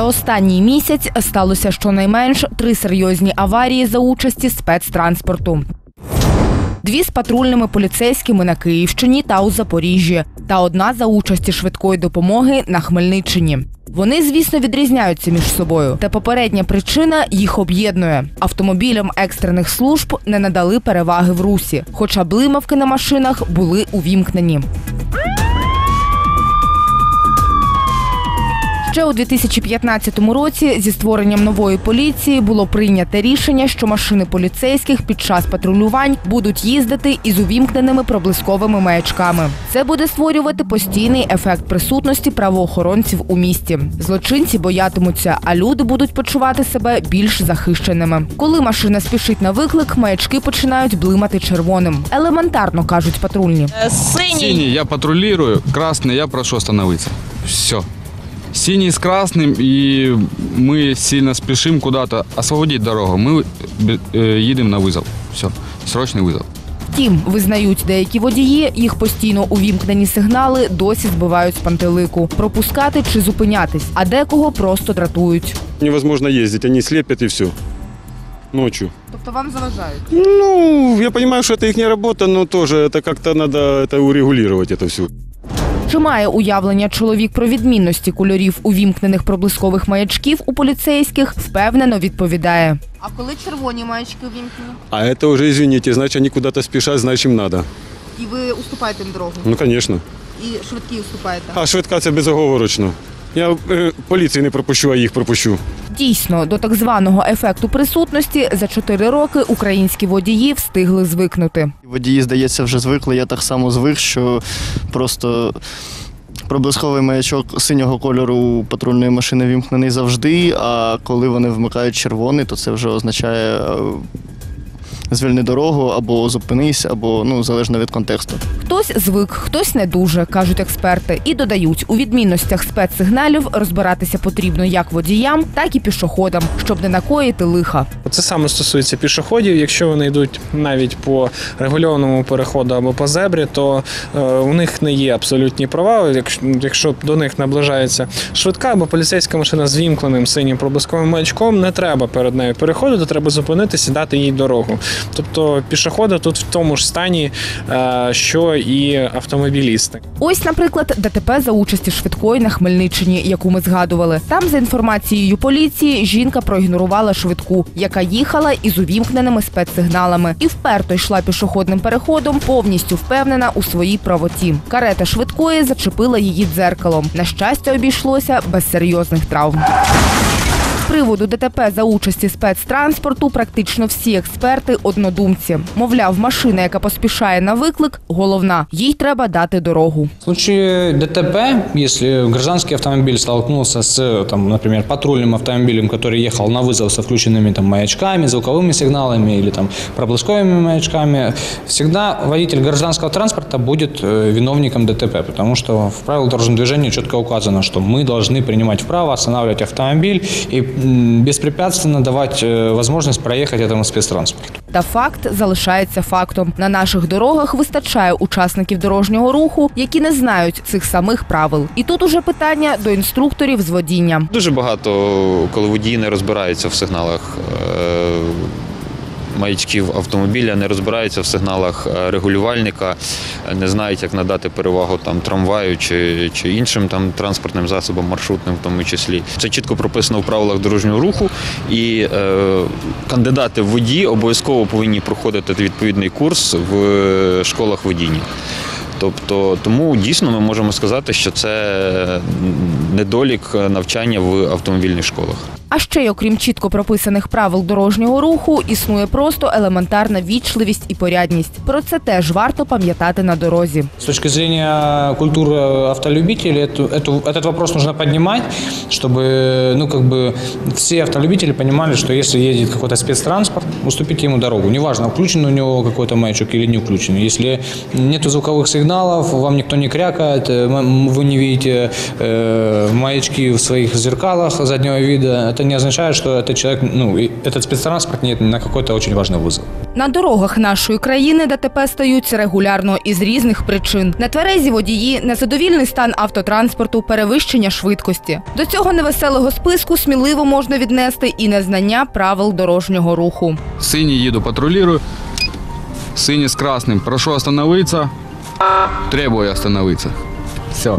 За останній місяць сталося щонайменш три серйозні аварії за участі спецтранспорту. Дві з патрульними поліцейськими на Київщині та у Запоріжжі, та одна за участі швидкої допомоги на Хмельниччині. Вони, звісно, відрізняються між собою. Та попередня причина їх об'єднує. Автомобілям екстрених служб не надали переваги в русі, хоча блимавки на машинах були увімкнені. Ще у 2015 році зі створенням нової поліції було прийнято рішення, що машини поліцейських під час патрулювань будуть їздити із увімкненими проблисковими маячками. Це буде створювати постійний ефект присутності правоохоронців у місті. Злочинці боятимуться, а люди будуть почувати себе більш захищеними. Коли машина спішить на виклик, маячки починають блимати червоним. Елементарно кажуть патрульні. Е, Синій. Я патрулирую, красный я прошу остановиться. Все. Синий с красным, и мы сильно спешим куда-то освободить дорогу. Мы э, едем на вызов. Все. Срочный вызов. Втім, визнають деякі водії, їх постійно увімкнені сигнали досі збивають з пантелику. Пропускати чи зупинятись, а декого просто дратують. Невозможно ездить, они слепят и все. Ночью. Тобто вам заважають? Ну, я понимаю, что это их работа, но тоже это как-то надо это урегулировать это все. Чи має уявлення чоловік про відмінності кольорів увімкнених проблискових маячків у поліцейських? Впевнено відповідає. А коли червоні маячки увімкнені? А це вже, извините, значить вони куди-то спішать, значить їм треба. І ви уступаєте їм дорогу, Ну, звісно. і швидкі уступаєте. А швидка це безоговорочно. Я е, поліції не пропущу, а їх пропущу. Дійсно, до так званого ефекту присутності за чотири роки українські водії встигли звикнути. Водії, здається, вже звикли. Я так само звик, що просто проблисковий маячок синього кольору у патрульної машини вімкнений завжди. А коли вони вмикають червоний, то це вже означає е, звільни дорогу або зупинись, або ну залежно від контексту. Хтось звик, хтось не дуже, кажуть експерти, і додають у відмінностях спецсигналів розбиратися потрібно як водіям, так і пішоходам, щоб не накоїти лиха. Це саме стосується пішоходів. Якщо вони йдуть навіть по регульованому переходу або по зебрі, то е, у них не є абсолютні права. Якщо, якщо до них наближається швидка або поліцейська машина з вімкненим синім проблисковим маячком, не треба перед нею переходити, треба зупинитися і дати їй дорогу. Тобто пішоходи тут в тому ж стані, е, що і автомобілісти. Ось, наприклад, ДТП за участі швидкої на Хмельниччині, яку ми згадували. Там, за інформацією поліції, жінка проігнорувала швидку, яка їхала із увімкненими спецсигналами, і вперто йшла пішохідним переходом, повністю впевнена у своїй правоті. Карета швидкої зачепила її дзеркалом. На щастя, обійшлося без серйозних травм З приводу ДТП за участі спецтранспорту практично всі експерти однодумці. Мовляв, машина, яка поспішає на виклик, головна. Їй треба дати дорогу. В случае ДТП, если гражданский автомобиль столкнулся с, там, например, патрульным автомобилем, который ехал на вызов со включенными там, маячками, звуковыми сигналами или там, проблесковыми маячками, всегда водитель гражданского транспорта будет э, виновником ДТП, потому что в правилах дорожного движения четко указано, что мы должны принимать вправо, останавливать автомобиль и м, давати давать проїхати возможность проехать этому спецтранспорту. Та факт залишається фактом. На наших дорогах вистачає учасників дорожнього руху, які не знають цих самих правил. І тут уже питання до інструкторів з водіння. Дуже багато, коли водії не розбираються в сигналах е, маячків автомобіля, не розбираються в сигналах е, регулювальника, е, не знають, як надати перевагу там трамваю чи, чи іншим там транспортним засобам, маршрутним в тому числі. Це чітко прописано в правилах дорожнього руху, і е, кандидати в водії обов'язково повинні проходити відповідний курс в школах водіння. Тобто, тому дійсно ми можемо сказати, що це недолік навчання в автомобільних школах. А ще й окрім чітко прописаних правил дорожнього руху, існує просто елементарна вічливість і порядність. Про це теж варто пам'ятати на дорозі. С точки зрения культуры автолюбителей, эту, эту- этот вопрос нужно поднимать, чтобы ну, как бы все автолюбители понимали, что если едет какой-то спецтранспорт, уступите ему дорогу. Неважно, включен у него какой-то маячок или не включен. Если нет звуковых сигналов, вам никто не крякает, э, м- вы не видите э, маячки в своих зеркалах заднего вида, это не означает, что этот человек, ну, и этот спецтранспорт нет на какой-то очень важный вызов. На дорогах нашої країни ДТП стаються регулярно із різних причин. Нетверезі водії, незадовільний стан автотранспорту, перевищення швидкості. До цього невеселого списку сміливо можна віднести і незнання правил дорожнього руху. Синий еду, патрулирую. Синий с красным. Прошу остановиться. Требую остановиться. Все.